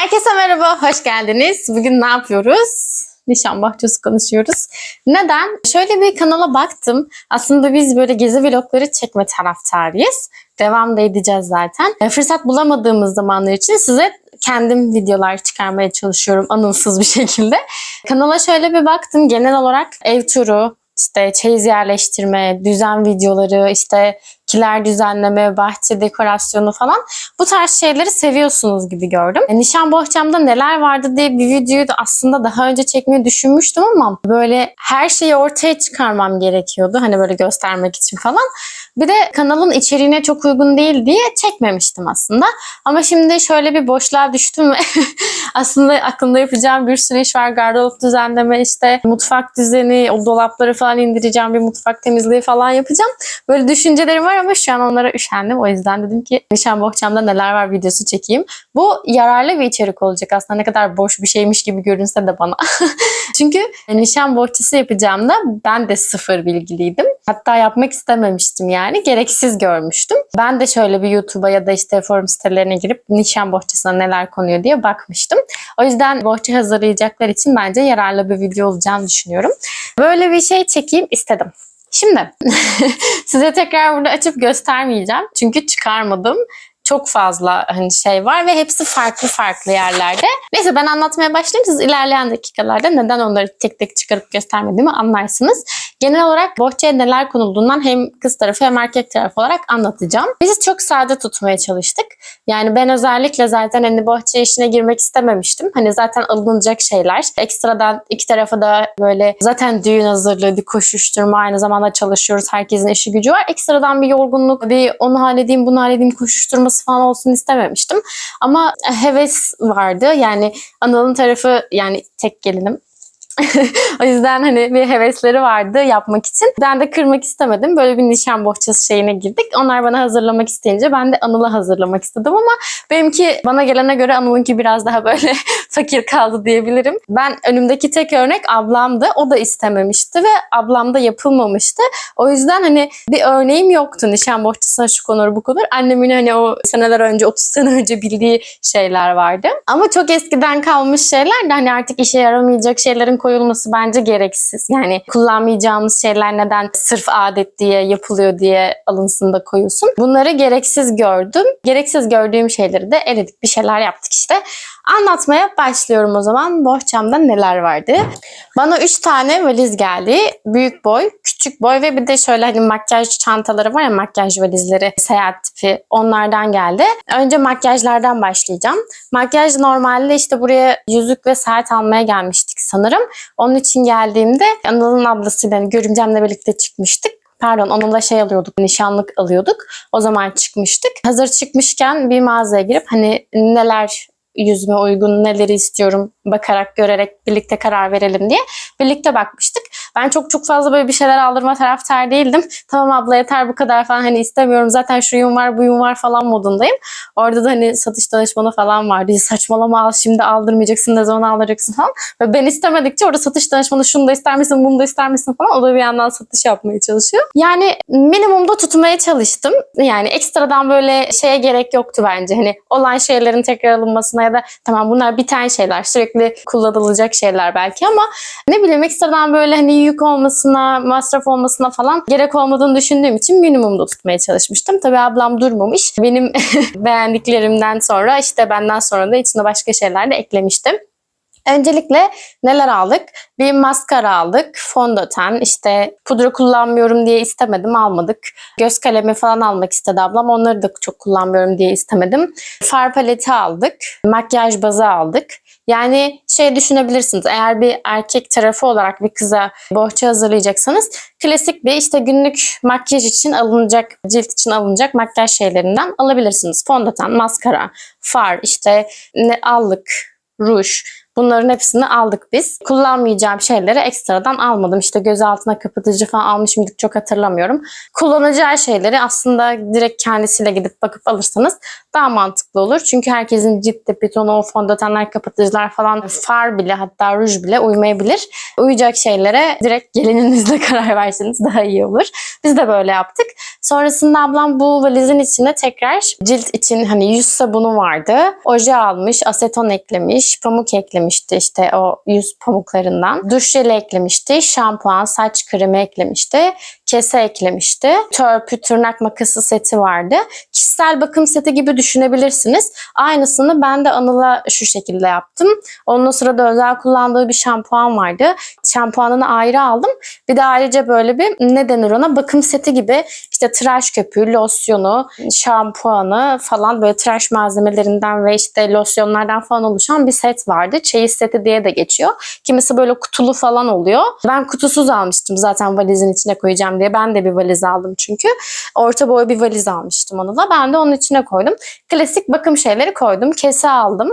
Herkese merhaba, hoş geldiniz. Bugün ne yapıyoruz? Nişan bahçesi konuşuyoruz. Neden? Şöyle bir kanala baktım. Aslında biz böyle gezi vlogları çekme taraftarıyız. Devam da edeceğiz zaten. E, Fırsat bulamadığımız zamanlar için size kendim videolar çıkarmaya çalışıyorum anılsız bir şekilde. Kanala şöyle bir baktım. Genel olarak ev turu, işte çeyiz yerleştirme, düzen videoları, işte kiler düzenleme, bahçe dekorasyonu falan bu tarz şeyleri seviyorsunuz gibi gördüm. E, Nişan bohçamda neler vardı diye bir videoyu da aslında daha önce çekmeyi düşünmüştüm ama böyle her şeyi ortaya çıkarmam gerekiyordu. Hani böyle göstermek için falan. Bir de kanalın içeriğine çok uygun değil diye çekmemiştim aslında. Ama şimdi şöyle bir boşluğa düştüm ve aslında aklımda yapacağım bir sürü iş var. Gardırop düzenleme, işte mutfak düzeni, o dolapları falan indireceğim, bir mutfak temizliği falan yapacağım. Böyle düşüncelerim var ama şu an onlara üşendim. O yüzden dedim ki nişan bohçamda neler var videosu çekeyim. Bu yararlı bir içerik olacak aslında. Ne kadar boş bir şeymiş gibi görünse de bana. Çünkü nişan bohçası yapacağımda ben de sıfır bilgiliydim. Hatta yapmak istememiştim yani. Gereksiz görmüştüm. Ben de şöyle bir YouTube'a ya da işte forum sitelerine girip nişan bohçasına neler konuyor diye bakmıştım. O yüzden bohça hazırlayacaklar için bence yararlı bir video olacağını düşünüyorum. Böyle bir şey çekeyim istedim. Şimdi size tekrar burada açıp göstermeyeceğim. Çünkü çıkarmadım. Çok fazla hani şey var ve hepsi farklı farklı yerlerde. Neyse ben anlatmaya başlayayım. Siz ilerleyen dakikalarda neden onları tek tek çıkarıp göstermediğimi anlarsınız. Genel olarak bohçaya neler konulduğundan hem kız tarafı hem erkek tarafı olarak anlatacağım. Biz çok sade tutmaya çalıştık. Yani ben özellikle zaten hani bohça işine girmek istememiştim. Hani zaten alınacak şeyler. Ekstradan iki tarafa da böyle zaten düğün hazırlığı, bir koşuşturma aynı zamanda çalışıyoruz. Herkesin işi gücü var. Ekstradan bir yorgunluk, bir onu halledeyim, bunu halledeyim koşuşturması falan olsun istememiştim. Ama heves vardı. Yani Anıl'ın tarafı yani tek gelinim o yüzden hani bir hevesleri vardı yapmak için. Ben de kırmak istemedim. Böyle bir nişan bohçası şeyine girdik. Onlar bana hazırlamak isteyince ben de Anıl'a hazırlamak istedim ama benimki bana gelene göre Anıl'ınki biraz daha böyle fakir kaldı diyebilirim. Ben önümdeki tek örnek ablamdı. O da istememişti ve ablamda yapılmamıştı. O yüzden hani bir örneğim yoktu nişan bohçasına şu konur bu konur. Annemin hani o seneler önce 30 sene önce bildiği şeyler vardı. Ama çok eskiden kalmış şeyler de hani artık işe yaramayacak şeylerin koyulması bence gereksiz. Yani kullanmayacağımız şeyler neden sırf adet diye yapılıyor diye alınsın da koyulsun. Bunları gereksiz gördüm. Gereksiz gördüğüm şeyleri de eledik bir şeyler yaptık işte. Anlatmaya başlıyorum o zaman. Bohçamda neler vardı? Bana 3 tane valiz geldi. Büyük boy, küçük boy ve bir de şöyle hani makyaj çantaları var ya makyaj valizleri, seyahat tipi onlardan geldi. Önce makyajlardan başlayacağım. Makyaj normalde işte buraya yüzük ve saat almaya gelmiştik sanırım. Onun için geldiğimde Anıl'ın ablasıyla yani görümcemle birlikte çıkmıştık. Pardon onunla şey alıyorduk, nişanlık alıyorduk. O zaman çıkmıştık. Hazır çıkmışken bir mağazaya girip hani neler yüzüme uygun, neleri istiyorum bakarak, görerek birlikte karar verelim diye birlikte bakmıştık. Ben çok çok fazla böyle bir şeyler aldırma taraftar değildim. Tamam abla yeter bu kadar falan hani istemiyorum zaten şuyum var buyum var falan modundayım. Orada da hani satış danışmanı falan vardı. Saçmalama al şimdi aldırmayacaksın ne zaman aldıracaksın falan. Ve ben istemedikçe orada satış danışmanı şunu da ister misin bunu da ister misin falan. O da bir yandan satış yapmaya çalışıyor. Yani minimumda tutmaya çalıştım. Yani ekstradan böyle şeye gerek yoktu bence. Hani olan şeylerin tekrar alınmasına ya da tamam bunlar biten şeyler sürekli kullanılacak şeyler belki ama ne bileyim ekstradan böyle hani yük olmasına, masraf olmasına falan gerek olmadığını düşündüğüm için minimumda tutmaya çalışmıştım. Tabii ablam durmamış. Benim beğendiklerimden sonra işte benden sonra da içine başka şeyler de eklemiştim. Öncelikle neler aldık? Bir maskara aldık, fondöten, işte pudra kullanmıyorum diye istemedim almadık. Göz kalemi falan almak istedi ablam onları da çok kullanmıyorum diye istemedim. Far paleti aldık, makyaj bazı aldık. Yani şey düşünebilirsiniz eğer bir erkek tarafı olarak bir kıza bohça hazırlayacaksanız klasik bir işte günlük makyaj için alınacak, cilt için alınacak makyaj şeylerinden alabilirsiniz. Fondöten, maskara, far, işte allık, ruj, Bunların hepsini aldık biz. Kullanmayacağım şeyleri ekstradan almadım. İşte göz altına kapatıcı falan almış mıydık çok hatırlamıyorum. Kullanacağı şeyleri aslında direkt kendisiyle gidip bakıp alırsanız daha mantıklı olur. Çünkü herkesin cilt tipi, tonu, fondötenler, kapatıcılar falan far bile hatta ruj bile uymayabilir. Uyacak şeylere direkt gelininizle karar verseniz daha iyi olur. Biz de böyle yaptık. Sonrasında ablam bu valizin içine tekrar cilt için hani yüz sabunu vardı. Oje almış, aseton eklemiş, pamuk eklemişti işte o yüz pamuklarından. Duş jeli eklemişti, şampuan, saç kremi eklemişti, kese eklemişti. Törpü, tırnak makası seti vardı. Kişisel bakım seti gibi düşünebilirsiniz. Aynısını ben de Anıl'a şu şekilde yaptım. Onun sırada özel kullandığı bir şampuan vardı. Şampuanını ayrı aldım. Bir de ayrıca böyle bir ne denir ona bakım seti gibi işte tıraş köpüğü, losyonu, şampuanı falan böyle tıraş malzemelerinden ve işte losyonlardan falan oluşan bir set vardı. Çeyiz seti diye de geçiyor. Kimisi böyle kutulu falan oluyor. Ben kutusuz almıştım zaten valizin içine koyacağım diye. Ben de bir valiz aldım çünkü. Orta boy bir valiz almıştım onu da. Ben de onun içine koydum. Klasik bakım şeyleri koydum. Kese aldım.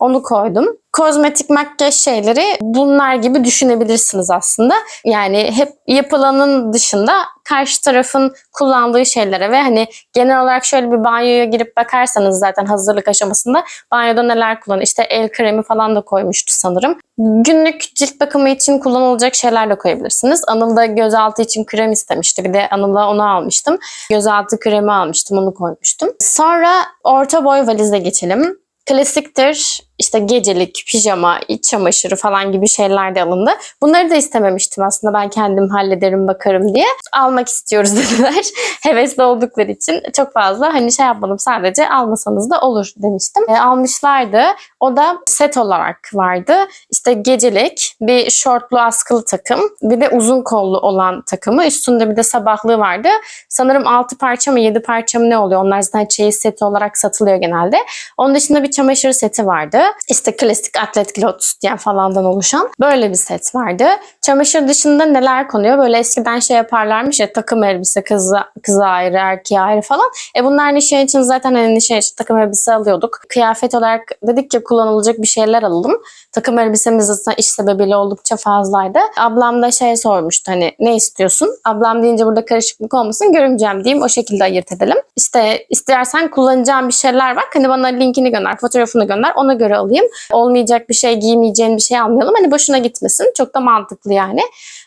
Onu koydum. Kozmetik makyaj şeyleri bunlar gibi düşünebilirsiniz aslında. Yani hep yapılanın dışında karşı tarafın kullandığı şeylere ve hani genel olarak şöyle bir banyoya girip bakarsanız zaten hazırlık aşamasında banyoda neler kullanıyor. İşte el kremi falan da koymuştu sanırım. Günlük cilt bakımı için kullanılacak şeyler de koyabilirsiniz. Anıl da gözaltı için krem istemişti. Bir de Anıl'a onu almıştım. Gözaltı kremi almıştım. Onu koymuştum. Sonra orta boy valize geçelim. Klasiktir işte gecelik, pijama, iç çamaşırı falan gibi şeyler de alındı. Bunları da istememiştim aslında ben kendim hallederim bakarım diye. Almak istiyoruz dediler. Hevesli oldukları için çok fazla hani şey yapmadım sadece almasanız da olur demiştim. E, almışlardı. O da set olarak vardı. İşte gecelik, bir şortlu askılı takım, bir de uzun kollu olan takımı. Üstünde bir de sabahlığı vardı. Sanırım 6 parça mı 7 parça mı ne oluyor? Onlar zaten çeyiz seti olarak satılıyor genelde. Onun dışında bir çamaşır seti vardı. İşte klasik atlet lotus diye falandan oluşan böyle bir set vardı. Çamaşır dışında neler konuyor? Böyle eskiden şey yaparlarmış ya takım elbise kızı, kıza ayrı, erkeğe ayrı falan. E bunlar nişan için zaten hani nişan için takım elbise alıyorduk. Kıyafet olarak dedik ki kullanılacak bir şeyler alalım. Takım elbisemiz zaten iş sebebiyle oldukça fazlaydı. Ablam da şey sormuştu hani ne istiyorsun? Ablam deyince burada karışıklık olmasın görümcem diyeyim o şekilde ayırt edelim. İşte istersen kullanacağım bir şeyler var. Hani bana linkini gönder, fotoğrafını gönder ona göre alayım. Olmayacak bir şey, giymeyeceğin bir şey almayalım. Hani boşuna gitmesin. Çok da mantıklı yani.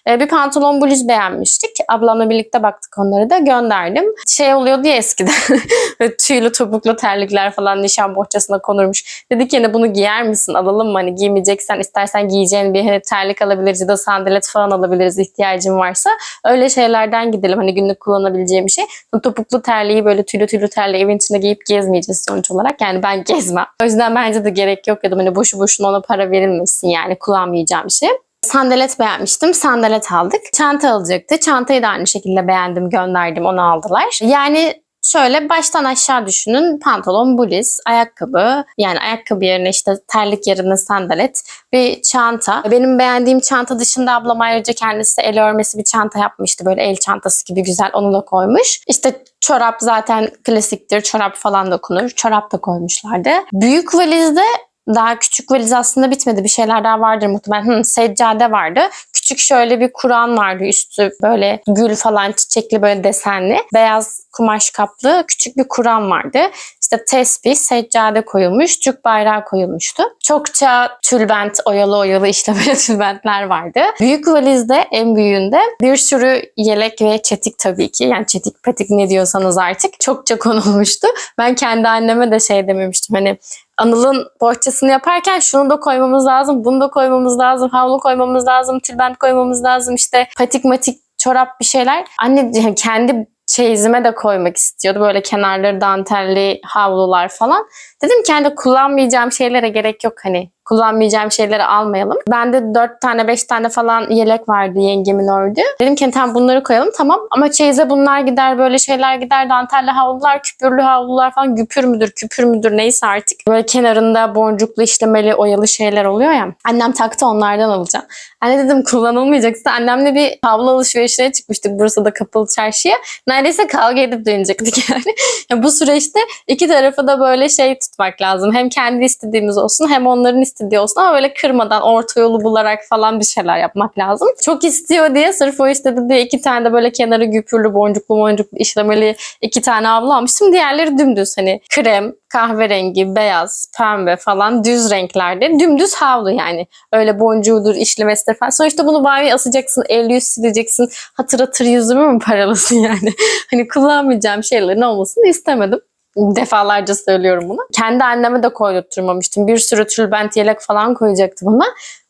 Ee, bir pantolon bluz beğenmiştik. Ablamla birlikte baktık onları da gönderdim. Şey oluyordu ya eskiden. Tüylü topuklu terlikler falan nişan bohçasına konurmuş. Dedik yani bunu giyer misin? Alalım mı? Hani giymeyeceksen istersen giyeceğin bir hani terlik alabiliriz ya da sandalet falan alabiliriz ihtiyacın varsa. Öyle şeylerden gidelim. Hani günlük kullanabileceğim bir şey. Topuklu terliği böyle tüylü tüylü terliği evin içinde giyip gezmeyeceğiz sonuç olarak. Yani ben gezmem. O yüzden bence de gerek yok ya da hani boşu boşuna ona para verilmesin yani kullanmayacağım şey. Sandalet beğenmiştim. Sandalet aldık. Çanta alacaktı. Çantayı da aynı şekilde beğendim, gönderdim. Onu aldılar. Yani şöyle baştan aşağı düşünün. Pantolon, bluz, ayakkabı. Yani ayakkabı yerine işte terlik yerine sandalet. Bir çanta. Benim beğendiğim çanta dışında ablam ayrıca kendisi el örmesi bir çanta yapmıştı. Böyle el çantası gibi güzel. Onu da koymuş. İşte çorap zaten klasiktir. Çorap falan da okunur. Çorap da koymuşlardı. Büyük valizde daha küçük valiz aslında bitmedi. Bir şeyler daha vardır muhtemelen. Hı, seccade vardı. Küçük şöyle bir Kur'an vardı. Üstü böyle gül falan çiçekli böyle desenli. Beyaz kumaş kaplı küçük bir Kur'an vardı. İşte tesbih, seccade koyulmuş, Türk bayrağı koyulmuştu. Çokça tülbent, oyalı oyalı böyle tülbentler vardı. Büyük valizde en büyüğünde bir sürü yelek ve çetik tabii ki. Yani çetik patik ne diyorsanız artık çokça konulmuştu. Ben kendi anneme de şey dememiştim hani Anıl'ın bohçasını yaparken şunu da koymamız lazım, bunu da koymamız lazım, havlu koymamız lazım, tülbent koymamız lazım, işte patik matik çorap bir şeyler. Anne kendi çeyizime de koymak istiyordu. Böyle kenarları dantelli havlular falan. Dedim ki hani kullanmayacağım şeylere gerek yok hani kullanmayacağım şeyleri almayalım. Bende 4 tane 5 tane falan yelek vardı yengemin ördüğü. Dedim ki tamam bunları koyalım tamam ama çeyize bunlar gider böyle şeyler gider dantelli havlular küpürlü havlular falan güpür müdür küpür müdür neyse artık. Böyle kenarında boncuklu işlemeli oyalı şeyler oluyor ya. Annem taktı onlardan alacağım. Anne dedim kullanılmayacaksa annemle bir havlu alışverişine çıkmıştık Bursa'da kapalı çarşıya. Neredeyse kavga edip dönecektik yani. ya bu süreçte iki tarafı da böyle şey tutmak lazım. Hem kendi istediğimiz olsun hem onların istediği olsun ama böyle kırmadan orta yolu bularak falan bir şeyler yapmak lazım. Çok istiyor diye sırf o istedi diye iki tane de böyle kenarı güpürlü boncuklu boncuklu işlemeli iki tane avlu almıştım. Diğerleri dümdüz hani krem, kahverengi, beyaz, pembe falan düz renklerde. Dümdüz havlu yani. Öyle boncuğudur, işlemesidir falan. Sonuçta bunu banyoya asacaksın, el yüz sileceksin. Hatır hatır yüzümü mü paralasın yani? hani kullanmayacağım şeylerin olmasını istemedim. Defalarca söylüyorum bunu. Kendi anneme de koydurtturmamıştım. Bir sürü tülbent yelek falan koyacaktı bana.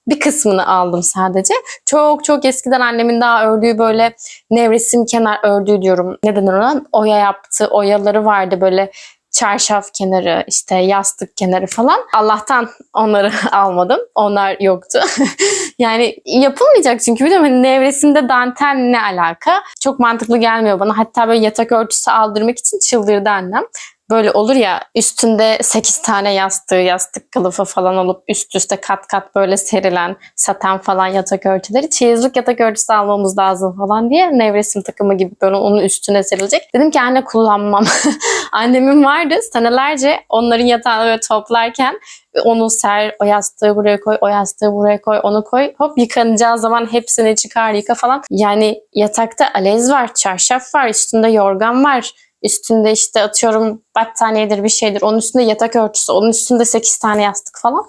Bir kısmını aldım sadece. Çok çok eskiden annemin daha ördüğü böyle nevresim kenar ördüğü diyorum. Ne denir ona? Oya yaptı. Oyaları vardı böyle çarşaf kenarı, işte yastık kenarı falan. Allah'tan onları almadım. Onlar yoktu. yani yapılmayacak çünkü biliyorum hani nevresimde dantel ne alaka? Çok mantıklı gelmiyor bana. Hatta böyle yatak örtüsü aldırmak için çıldırdı annem. Böyle olur ya üstünde 8 tane yastığı, yastık kılıfı falan olup üst üste kat kat böyle serilen saten falan yatak örtüleri. Çeyizlik yatak örtüsü almamız lazım falan diye nevresim takımı gibi böyle onun üstüne serilecek. Dedim ki anne kullanmam. Annemin vardı senelerce onların yatağını böyle toplarken onu ser, o yastığı buraya koy, o yastığı buraya koy, onu koy. Hop yıkanacağı zaman hepsini çıkar yıka falan. Yani yatakta alez var, çarşaf var, üstünde yorgan var. Üstünde işte atıyorum battaniyedir bir şeydir. Onun üstünde yatak örtüsü, onun üstünde 8 tane yastık falan.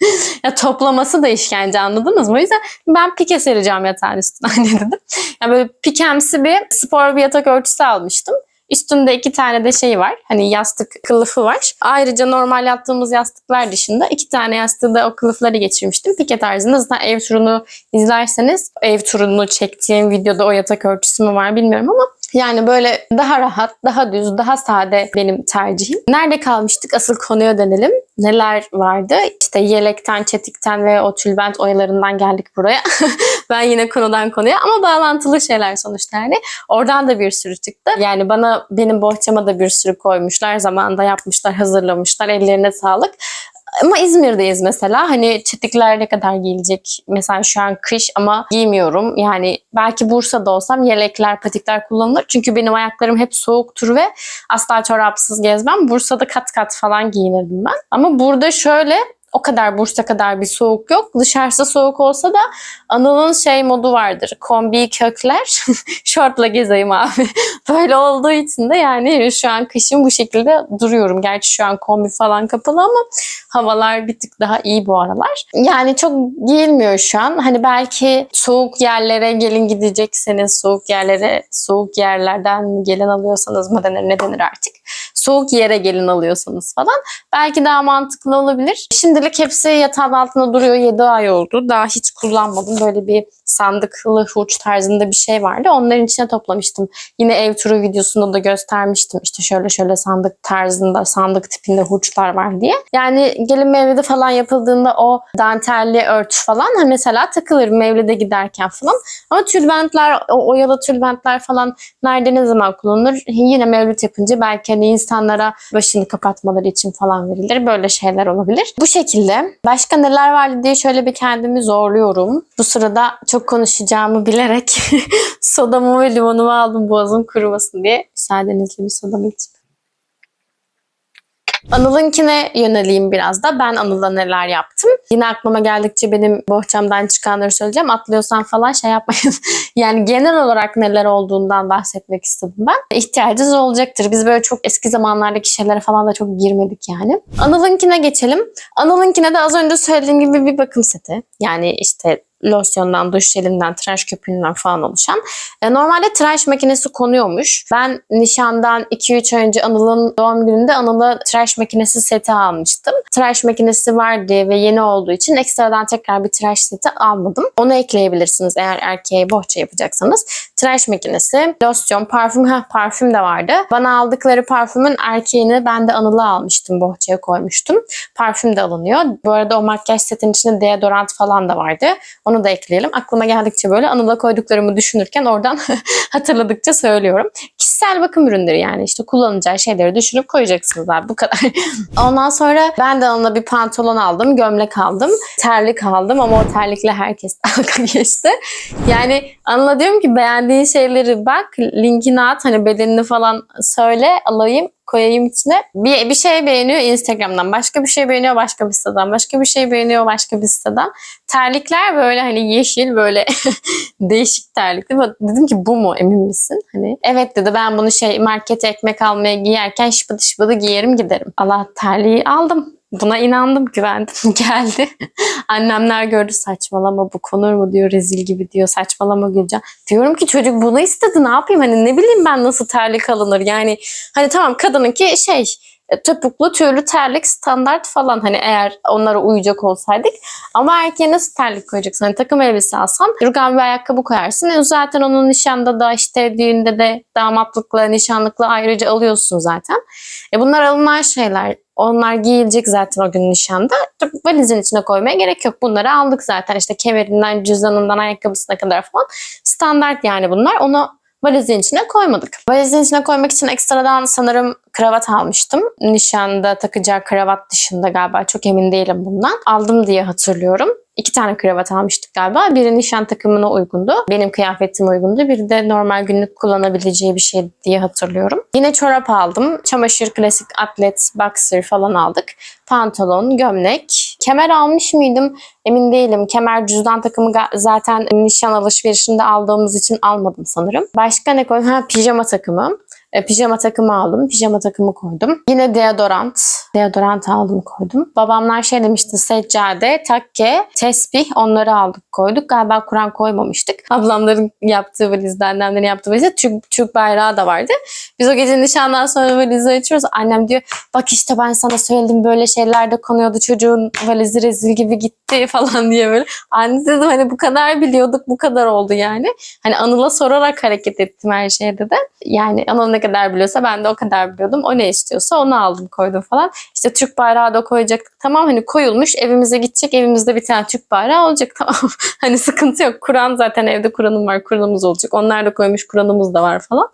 ya toplaması da işkence anladınız mı? O yüzden ben pike sereceğim yatağın üstüne anne dedim. Yani böyle pikemsi bir spor bir yatak örtüsü almıştım. Üstünde iki tane de şey var. Hani yastık kılıfı var. Ayrıca normal yattığımız yastıklar dışında iki tane yastığı da o kılıfları geçirmiştim. Pike tarzında zaten ev turunu izlerseniz ev turunu çektiğim videoda o yatak örtüsü mü var bilmiyorum ama yani böyle daha rahat, daha düz, daha sade benim tercihim. Nerede kalmıştık? Asıl konuya dönelim. Neler vardı? İşte yelekten, çetikten ve o tülbent oyalarından geldik buraya. ben yine konudan konuya ama bağlantılı şeyler sonuçta yani. Oradan da bir sürü çıktı. Yani bana benim bohçama da bir sürü koymuşlar. Zamanında yapmışlar, hazırlamışlar. Ellerine sağlık. Ama İzmir'deyiz mesela. Hani çetikler ne kadar giyilecek? Mesela şu an kış ama giymiyorum. Yani belki Bursa'da olsam yelekler, patikler kullanılır. Çünkü benim ayaklarım hep soğuktur ve asla çorapsız gezmem. Bursa'da kat kat falan giyinirdim ben. Ama burada şöyle o kadar Bursa kadar bir soğuk yok. Dışarısı soğuk olsa da Anıl'ın şey modu vardır. Kombi kökler, şortla gezeyim abi. Böyle olduğu için de yani şu an kışın bu şekilde duruyorum. Gerçi şu an kombi falan kapalı ama havalar bir tık daha iyi bu aralar. Yani çok giyilmiyor şu an. Hani belki soğuk yerlere gelin gidecekseniz soğuk yerlere, soğuk yerlerden gelin alıyorsanız mı denir ne denir artık. Soğuk yere gelin alıyorsanız falan belki daha mantıklı olabilir. Şimdilik hepsi yatağın altında duruyor. 7 ay oldu. Daha hiç kullanmadım. Böyle bir sandıklı hurç tarzında bir şey vardı. Onların içine toplamıştım. Yine ev turu videosunda da göstermiştim. İşte şöyle şöyle sandık tarzında, sandık tipinde hurçlar var diye. Yani gelin mevlide falan yapıldığında o dantelli örtü falan ha mesela takılır mevlide giderken falan. Ama tülbentler, o oyalı tülbentler falan nerede ne zaman kullanılır? Yine mevlüt yapınca belki hani insanlara başını kapatmaları için falan verilir. Böyle şeyler olabilir. Bu şekilde. Başka neler vardı diye şöyle bir kendimi zorluyorum. Bu sırada çok konuşacağımı bilerek sodamı ve limonumu aldım boğazım kurumasın diye. Müsaadenizle bir sodamı içeyim. Anıl'ınkine yöneleyim biraz da. Ben Anıl'la neler yaptım. Yine aklıma geldikçe benim bohçamdan çıkanları söyleyeceğim. Atlıyorsan falan şey yapmayın. yani genel olarak neler olduğundan bahsetmek istedim ben. İhtiyacınız olacaktır. Biz böyle çok eski zamanlardaki şeylere falan da çok girmedik yani. Anıl'ınkine geçelim. Anıl'ınkine de az önce söylediğim gibi bir bakım seti. Yani işte losyondan, duş jelinden, tıraş köpüğünden falan oluşan. E, normalde tıraş makinesi konuyormuş. Ben nişandan 2-3 ay önce Anıl'ın doğum gününde Anıl'a tıraş makinesi seti almıştım. Tıraş makinesi vardı ve yeni olduğu için ekstradan tekrar bir tıraş seti almadım. Onu ekleyebilirsiniz eğer erkeğe bohça yapacaksanız. Tıraş makinesi, losyon, parfüm, ha parfüm de vardı. Bana aldıkları parfümün erkeğini ben de Anıl'a almıştım, bohçaya koymuştum. Parfüm de alınıyor. Bu arada o makyaj setin içinde deodorant falan da vardı. Onu da ekleyelim. Aklıma geldikçe böyle Anıl'a koyduklarımı düşünürken oradan hatırladıkça söylüyorum. Kişisel bakım ürünleri yani işte kullanacağı şeyleri düşünüp koyacaksınız abi bu kadar. Ondan sonra ben de Anıl'a bir pantolon aldım, gömlek aldım, terlik aldım ama o terlikle herkes dalga geçti. Yani Anıl'a diyorum ki beğendiğin şeyleri bak, linkini at, hani bedenini falan söyle, alayım koyayım içine. Bir, bir şey beğeniyor Instagram'dan. Başka bir şey beğeniyor başka bir siteden. Başka bir şey beğeniyor başka bir siteden. Terlikler böyle hani yeşil böyle değişik terlikli. Dedim ki bu mu emin misin? Hani evet dedi ben bunu şey markete ekmek almaya giyerken şıpıdı şıpıdı giyerim giderim. Allah terliği aldım. Buna inandım, güvendim. Geldi. Annemler gördü saçmalama bu konur mu diyor rezil gibi diyor saçmalama Gülcan. Diyorum ki çocuk bunu istedi ne yapayım hani ne bileyim ben nasıl terlik alınır yani hani tamam kadınınki şey topuklu tüylü terlik standart falan hani eğer onlara uyacak olsaydık ama erkeğe nasıl terlik koyacaksın? Hani takım elbise alsan durgan bir ayakkabı koyarsın. E zaten onun nişanda da işte düğünde de damatlıkla nişanlıkla ayrıca alıyorsun zaten. E bunlar alınan şeyler. Onlar giyilecek zaten o gün nişanda. Valizin içine koymaya gerek yok. Bunları aldık zaten. İşte kemerinden, cüzdanından, ayakkabısına kadar falan. Standart yani bunlar. Onu valizin içine koymadık. Valizin içine koymak için ekstradan sanırım kravat almıştım. Nişanda takacağı kravat dışında galiba çok emin değilim bundan. Aldım diye hatırlıyorum. İki tane kravat almıştık galiba. Biri nişan takımına uygundu. Benim kıyafetime uygundu. Biri de normal günlük kullanabileceği bir şey diye hatırlıyorum. Yine çorap aldım. Çamaşır, klasik atlet, boxer falan aldık. Pantolon, gömlek. Kemer almış mıydım? Emin değilim. Kemer cüzdan takımı zaten nişan alışverişinde aldığımız için almadım sanırım. Başka ne koydum? Ha pijama takımı. E, pijama takımı aldım. Pijama takımı koydum. Yine deodorant. Deodorant aldım koydum. Babamlar şey demişti seccade, takke, tesbih onları aldık koyduk. Galiba Kur'an koymamıştık. Ablamların yaptığı valizde, annemlerin yaptığı valizde Türk, Türk bayrağı da vardı. Biz o gece nişandan sonra valizi açıyoruz. Annem diyor bak işte ben sana söyledim böyle şeyler de konuyordu. Çocuğun valizi rezil gibi gitti falan diye böyle. Anne dedim hani bu kadar biliyorduk bu kadar oldu yani. Hani Anıl'a sorarak hareket ettim her şeyde de. Yani Anıl ne kadar biliyorsa ben de o kadar biliyordum. O ne istiyorsa onu aldım koydum falan. İşte Türk bayrağı da koyacaktık. Tamam hani koyulmuş evimize gidecek. Evimizde bir tane Türk bayrağı olacak. Tamam hani sıkıntı yok. Kur'an zaten evde Kur'an'ım var. Kur'an'ımız olacak. Onlar da koymuş. Kur'an'ımız da var falan.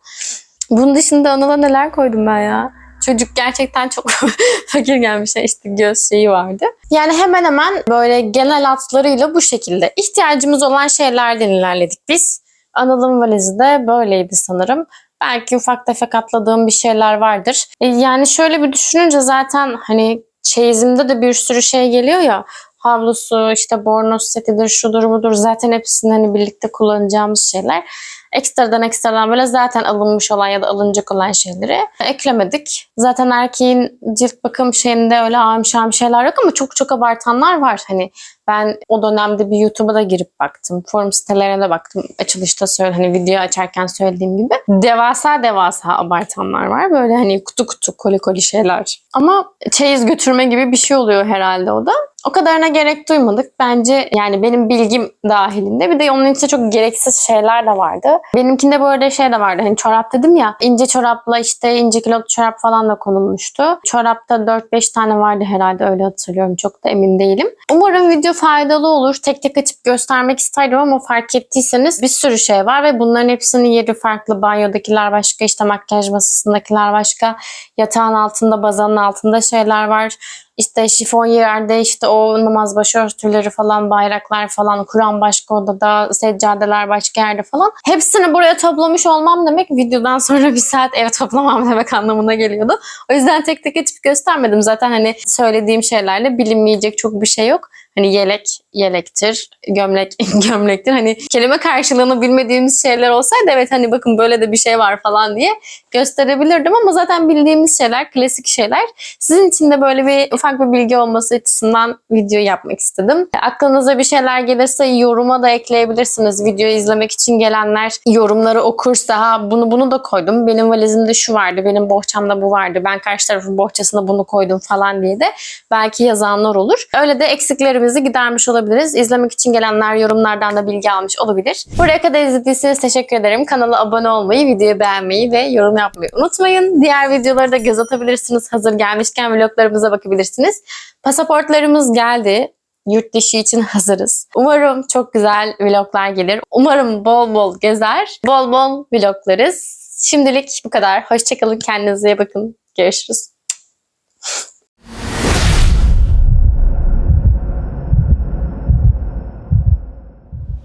Bunun dışında Anıl'a neler koydum ben ya? Çocuk gerçekten çok fakir gelmiş. İşte göz şeyi vardı. Yani hemen hemen böyle genel hatlarıyla bu şekilde. ihtiyacımız olan şeylerden ilerledik biz. Anıl'ın valizi de böyleydi sanırım. Belki ufak tefek atladığım bir şeyler vardır. E, yani şöyle bir düşününce zaten hani çeyizimde de bir sürü şey geliyor ya. Havlusu, işte bornoz setidir, şudur budur. Zaten hepsini hani birlikte kullanacağımız şeyler. Ekstradan ekstradan böyle zaten alınmış olan ya da alınacak olan şeyleri eklemedik. Zaten erkeğin cilt bakım şeyinde öyle amşam şeyler yok ama çok çok abartanlar var. Hani ben o dönemde bir YouTube'a da girip baktım. Forum sitelerine de baktım. Açılışta söyle hani video açarken söylediğim gibi. Devasa devasa abartanlar var. Böyle hani kutu kutu koli koli şeyler. Ama çeyiz götürme gibi bir şey oluyor herhalde o da. O kadarına gerek duymadık. Bence yani benim bilgim dahilinde. Bir de onun içinde çok gereksiz şeyler de vardı. Benimkinde böyle şey de vardı. Hani çorap dedim ya. ince çorapla işte ince kilotlu çorap falan da konulmuştu. Çorapta 4-5 tane vardı herhalde öyle hatırlıyorum. Çok da emin değilim. Umarım video faydalı olur. Tek tek açıp göstermek isterdim ama fark ettiyseniz bir sürü şey var ve bunların hepsinin yeri farklı. Banyodakiler başka, işte makyaj masasındakiler başka, yatağın altında, bazanın altında şeyler var. İşte şifon yerde işte o namaz başörtüleri falan, bayraklar falan, Kur'an başka odada, seccadeler başka yerde falan. Hepsini buraya toplamış olmam demek videodan sonra bir saat ev toplamam demek anlamına geliyordu. O yüzden tek tek açıp göstermedim. Zaten hani söylediğim şeylerle bilinmeyecek çok bir şey yok. Hani yelek yelektir, gömlek gömlektir. Hani kelime karşılığını bilmediğimiz şeyler olsaydı evet hani bakın böyle de bir şey var falan diye gösterebilirdim ama zaten bildiğimiz şeyler, klasik şeyler. Sizin için de böyle bir ufak bir bilgi olması açısından video yapmak istedim. Aklınıza bir şeyler gelirse yoruma da ekleyebilirsiniz. Videoyu izlemek için gelenler yorumları okursa ha bunu bunu da koydum. Benim valizimde şu vardı, benim bohçamda bu vardı. Ben karşı tarafın bohçasına bunu koydum falan diye de belki yazanlar olur. Öyle de eksiklerimizi gidermiş olabiliriz. İzlemek için gelenler yorumlardan da bilgi almış olabilir. Buraya kadar izlediyseniz teşekkür ederim. Kanala abone olmayı, videoyu beğenmeyi ve yorum yapmayı unutmayın. Diğer videoları da göz atabilirsiniz. Hazır gelmişken vloglarımıza bakabilirsiniz. Pasaportlarımız geldi. Yurt dışı için hazırız. Umarım çok güzel vloglar gelir. Umarım bol bol gezer, bol bol vloglarız. Şimdilik bu kadar. Hoşçakalın, kendinize iyi bakın. Görüşürüz.